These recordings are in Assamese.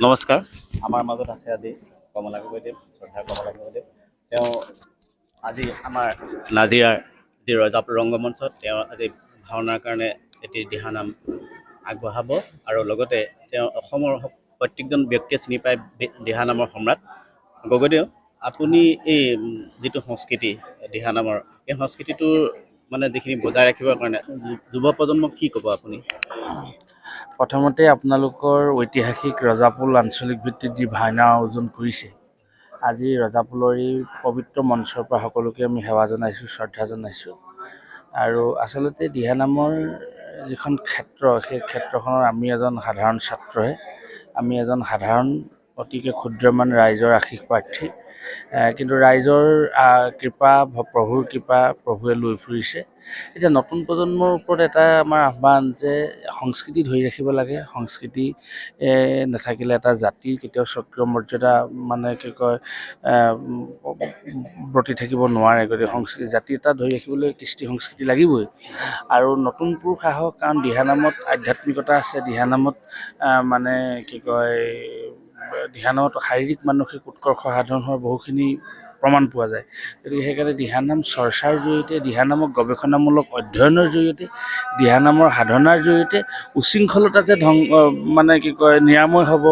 নমস্কাৰ। আমাৰ মাজত আছে আজি কমলা গগৈদেৱ শ্ৰদ্ধা কমলা গগৈদেৱ। তেওঁ আজি আমাৰ নাজিৰাৰ যি ৰজাপ ৰংগমঞ্চত তেওঁ আজি ভাওনাৰ কাৰণে এটি দিহানাম আগবঢ়াব আৰু লগতে তেওঁ অসমৰ প্ৰত্যেকজন ব্যক্তিয়ে চিনি পায় দিহানামৰ সম্ৰাট। গগৈদেৱ আপুনি এই যিটো সংস্কৃতি দিহানামৰ এই সংস্কৃতিটোৰ মানে যিখিনি বজাই ৰাখিবৰ কাৰণে যুৱ প্ৰজন্মক কি ক'ব আপুনি? প্ৰথমতে আপোনালোকৰ ঐতিহাসিক ৰজাপুল আঞ্চলিক ভিত্তিত যি ভাওনা আয়োজন কৰিছে, আজি ৰজাপুলৰ এই পবিত্ৰ মঞ্চৰ পৰা সকলোকে আমি সেৱা জনাইছোঁ, শ্ৰদ্ধা জনাইছোঁ। আৰু আচলতে দিহানামৰ যিখন ক্ষেত্ৰ, সেই ক্ষেত্ৰখনৰ আমি এজন সাধাৰণ ছাত্ৰহে। আমি এজন সাধাৰণ, অতিকে ক্ষুদ্ৰমান ৰাইজৰ আশীষ প্ৰাৰ্থী। কিন্তু ৰাইজৰ কৃপা প্ৰভুৰ কৃপা প্ৰভুৱে লৈ ফুৰিছে। এতিয়া নতুন প্ৰজন্মৰ ওপৰত এটা আমাৰ আহ্বান যে সংস্কৃতি ধৰি ৰাখিব লাগে। সংস্কৃতি নাথাকিলে এটা জাতিৰ কেতিয়াও স্বকীয় মৰ্যাদা মানে কি কয় ব্ৰতি থাকিব নোৱাৰে। গতিকে সংস্কৃতি, জাতি এটা ধৰি ৰাখিবলৈ কৃষ্টি সংস্কৃতি লাগিবই। আৰু নতুন পুৰুষ আহক, কাৰণ দিহানামত আধ্যাত্মিকতা আছে। দিহানামত মানে কি কয় দিহানামত শাৰীৰিক মানসিক উৎকৰ্ষ সাধন হোৱাৰ বহুখিনি প্ৰমাণ পোৱা যায়। গতিকে সেইকাৰণে দিহানাম চৰ্চাৰ জৰিয়তে দিহানামক গৱেষণামূলক অধ্যয়নৰ জৰিয়তে দিহানামৰ সাধনাৰ জৰিয়তে উশৃংখলতা যে ধং মানে কি কয়, নিৰাময় হ'ব,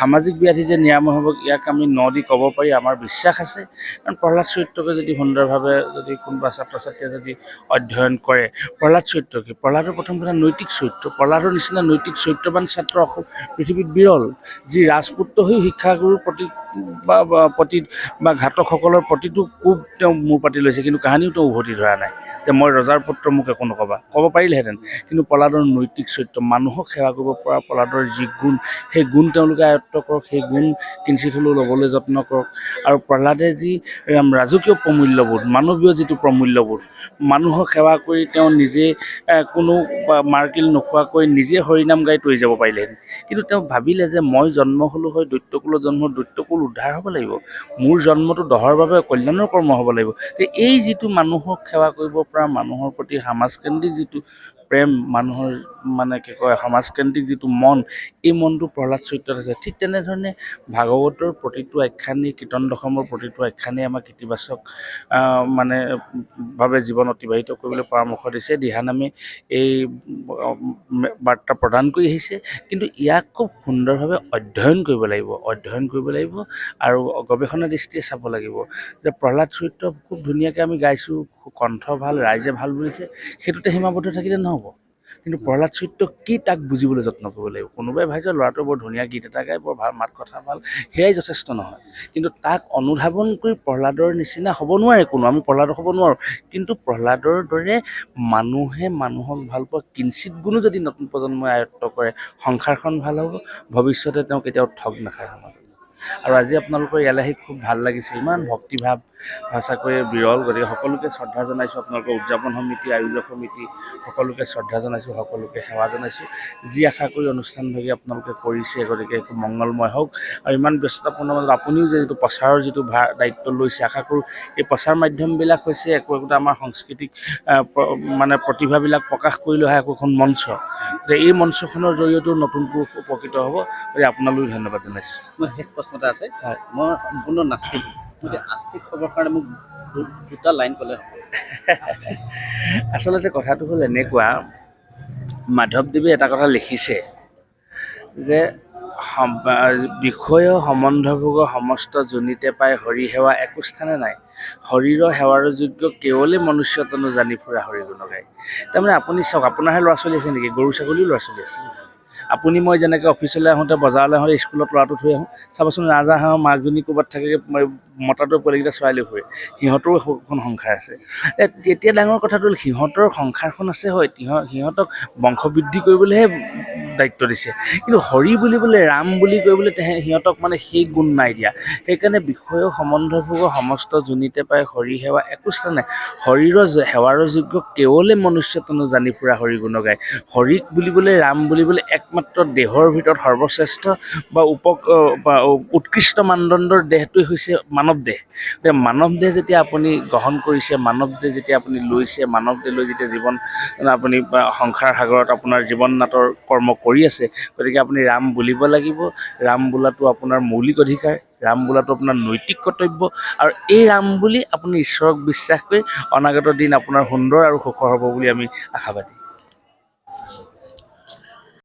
সামাজিক ব্যাধি যে নিৰাময় হ'ব, ইয়াক আমি ন দি ক'ব পাৰি, আমাৰ বিশ্বাস আছে। কাৰণ প্ৰহ্লাদ চৰিত্ৰকে যদি সুন্দৰভাৱে যদি কোনোবা ছাত্ৰ ছাত্ৰীয়ে যদি অধ্যয়ন কৰে, প্ৰহ্লাদ চৰিত্ৰ কি প্ৰহ্লাদৰ প্ৰথম কথা নৈতিক চৰিত্ৰ প্ৰহ্লাদৰ নিচিনা নৈতিক চৰিত্ৰৱান ছাত্ৰ পৃথিৱীত বিৰল, যি ৰাজপুত্ৰ হৈ শিক্ষাগুৰুৰ প্ৰতি বা প্ৰতি বা ঘাতকসকলৰ প্ৰতিটো কোব তেওঁ মূৰ পাতি লৈছে কিন্তু কাহিনীও তেওঁ উভতি ধৰা নাই। যে মই ৰজাৰ পুত্ৰ মোক একো নক'বা। ক'ব পাৰিলেহেঁতেন। কিন্তু প্ৰহ্লাদৰ নৈতিক চৰিত্ৰ মানুহক সেৱা কৰিব পৰা প্ৰহ্লাদৰ যি গুণ সেই গুণ তেওঁলোকে আয়ত্ব কৰক সেই গুণ কিঞ্চিত হ'লেও ল'বলৈ যত্ন কৰক। আৰু প্ৰহ্লাদে যি ৰাজকীয় প্ৰমূল্যবোধ মানৱীয় যিটো প্ৰমূল্যবোধ মানুহক সেৱা কৰি তেওঁ নিজে কোনো মাৰ্কিল নোখোৱাকৈ নিজে হৰিনাম গাই তৰি যাব পাৰিলেহেঁতেন। কিন্তু তেওঁ ভাবিলে যে মই জন্ম হ'লোঁ হয় দৈত্যকুলত জন্ম দৈত্যকুল উদ্ধাৰ হ'ব লাগিব। মোৰ জন্মটো দহৰ বাবে কল্যাণৰ কৰ্ম হ'ব লাগিব। এই যিটো মানুহক সেৱা কৰিব পৰা মানুহৰ প্ৰতি সমাজকেন্দ্ৰিক যিটো প্ৰেম মানুহৰ মানে কি কয় সমাজকেন্দ্ৰিক যিটো মন এই মনটো প্ৰহ্লাদ চৰিত্ৰত আছে। ঠিক তেনেধৰণে ভাগৱতৰ প্ৰতিটো আখ্যানেই কীৰ্তন দশমৰ প্ৰতিটো আখ্যানেই আমাক ইতিবাচক মানে ভাৱে জীৱন অতিবাহিত কৰিবলৈ পৰামৰ্শ দিছে। দিহানামে এই বাৰ্তা প্ৰদান কৰি আহিছে। কিন্তু ইয়াক খুব সুন্দৰভাৱে অধ্যয়ন কৰিব লাগিব অধ্যয়ন কৰিব লাগিব আৰু গৱেষণা দৃষ্টিয়ে চাব লাগিব যে প্ৰহ্লাদ চৰিত্ৰ খুব ধুনীয়াকৈ আমি গাইছোঁ কণ্ঠ ভাল ৰাইজে ভাল বুলিছে সেইটোতে সীমাবদ্ধ থাকিলে নহ'ব। কিন্তু প্ৰহ্লাদ চৰিত্ৰ কি তাক বুজিবলৈ যত্ন কৰিব লাগিব? কোনোবাই ভাবে যে ল'ৰাটোৱে বৰ ধুনীয়া গীত এটা গায় বৰ ভাল মাত কথা ভাল সেয়াই যথেষ্ট নহয়। কিন্তু তাক অনুধাৱন কৰি প্ৰহ্লাদৰ নিচিনা হ'ব নোৱাৰে কোনো। আমি প্ৰহ্লাদ হ'ব নোৱাৰোঁ। কিন্তু প্ৰহ্লাদৰ দৰে মানুহে মানুহক ভাল পোৱা কিঞ্চিত গুণো যদি নতুন প্ৰজন্মই আয়ত্ব কৰে সংসাৰখন ভাল হ'ব ভৱিষ্যতে তেওঁ কেতিয়াও ঠগ নাখায় সমাজত। আৰু আজি আপোনালোকৰ ইয়ালৈ খুব ভালো লাগিছে। ইমান ভক্তিভাৱ সঁচাকৈয়ে বিৰল, গতিকে সকলোকে শ্ৰদ্ধা জনাইছোঁ। আপোনালোকৰ উদযাপন সমিতি, আয়োজক সমিতি, সকলোকে শ্ৰদ্ধা জনাইছোঁ, সকলোকে সেৱা জনাইছোঁ। যি আশা কৰি অনুষ্ঠানভাগি আপোনালোকে কৰিছে, গতিকে খুব মংগলময় হওক। আৰু ইমান ব্যস্ততাপূৰ্ণ মাজত আপুনিও যে যিটো প্ৰচাৰৰ যিটো ভাৰ দায়িত্ব লৈছে, আশা কৰোঁ এই প্ৰচাৰ মাধ্যমবিলাক হৈছে একো একোটা আমাৰ সাংস্কৃতিক মানে প্ৰতিভাবিলাক প্ৰকাশ কৰি লৈ অহা একো এখন মঞ্চ। এই মঞ্চখনৰ জৰিয়তেও নতুন পুৰুষ উপকৃত হ'ব। গতিকে আপোনালৈও ধন্যবাদ জনাইছোঁ। শেষ প্ৰশ্ন এটা আছে। মই সম্পূৰ্ণ নাস্তিক। গতিকে আস্তিক হ'বৰ কাৰণে মোক দুটা লাইন ক'লে হ'ব। আচলতে কথাটো হ'ল এনেকুৱা মাধৱদেৱে এটা কথা লিখিছে যে বিষয় সম্বন্ধভোগ সমস্ত যোনিতে পাই হৰি সেৱা একো স্থানে নাই। শৰীৰৰ সেৱাৰ যোগ্য কেৱলে মনুষ্যতনো জানি ফুৰা হৰি গুণ গায় তাৰমানে আপুনি চাওক আপোনাৰহে ল'ৰা ছোৱালী আছে নেকি? গৰু ছাগলীও ল'ৰা ছোৱালী আছে। আপুনি মই যেনেকৈ অফিচলৈ আহোঁতে বজাৰলৈ আহোঁতে স্কুলত ল'ৰাটো থৈ আহোঁ চাবচোন ৰাজহাঁহৰ মাকজনী ক'ৰবাত থাকে ম- মতাটোৰ পোৱালিকেইটা চৰাই লৈ ফুৰে। সিহঁতৰো এখন সংসাৰ আছে। এ, তেতিয়া ডাঙৰ কথাটো হ'ল সিহঁতৰ সংসাৰখন আছে হয় সিহঁত সিহঁতক বংশবৃদ্ধি কৰিবলৈহে দায়িত্ব দিছে। কিন্তু হৰি বুলিবলৈ ৰাম বুলি কৰিবলৈ সিহঁতক মানে সেই গুণ নাই দিয়া। সেইকাৰণে বিষয় সম্বন্ধভোগ সমস্ত যোনিতে পাই হৰি সেৱা একো স্থান নাই। শৰীৰৰ সেৱাৰ যোগ্য কেৱলে মনুষ্যতনো জানি ফুৰা হৰি গুণ গায় হৰিক বুলিবলৈ ৰাম বুলিবলৈ একমাত্ৰ দেহৰ ভিতৰত সৰ্বশ্ৰেষ্ঠ বা উপ উৎকৃষ্ট মানদণ্ডৰ দেহটোৱে হৈছে মানৱ দেহ। যে মানৱ দেহ যেতিয়া আপুনি গ্ৰহণ কৰিছে, মানৱ দেহ যেতিয়া আপুনি লৈছে, মানৱ দেহ লৈ যেতিয়া জীৱন আপুনি সংসাৰ সাগৰত আপোনাৰ জীৱন নাটৰ কৰ্ম কৰি আছে। গতিকে আপুনি ৰাম বুলিব লাগিব। ৰাম বোলাটো আপোনাৰ মৌলিক অধিকাৰ। ৰাম বোলাটো আপোনাৰ নৈতিক কৰ্তব্য। আৰু এই ৰাম বুলি আপুনি ঈশ্বৰক বিশ্বাস কৰি অনাগত দিন আপোনাৰ সুন্দৰ আৰু সুখৰ হ'ব বুলি আমি আশাবাদী।